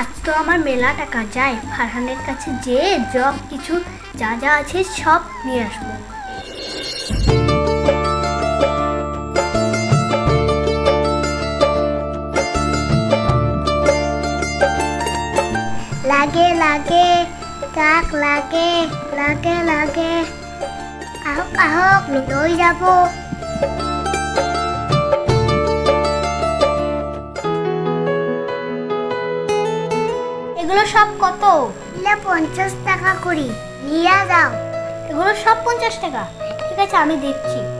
আজ তো আমার মেলা টাকা যায়। ফারহানের কাছে যে সব কিছু যা যা আছে সব নিয়ে আসব। লাগে লাগে কাক লাগে লাগে লাগে। আহক আহক লৈ যাব। এগুলো সব কত? না পঞ্চাশ টাকা করি। নিয়ে যাও। এগুলো সব পঞ্চাশ টাকা। ঠিক আছে আমি দেখছি।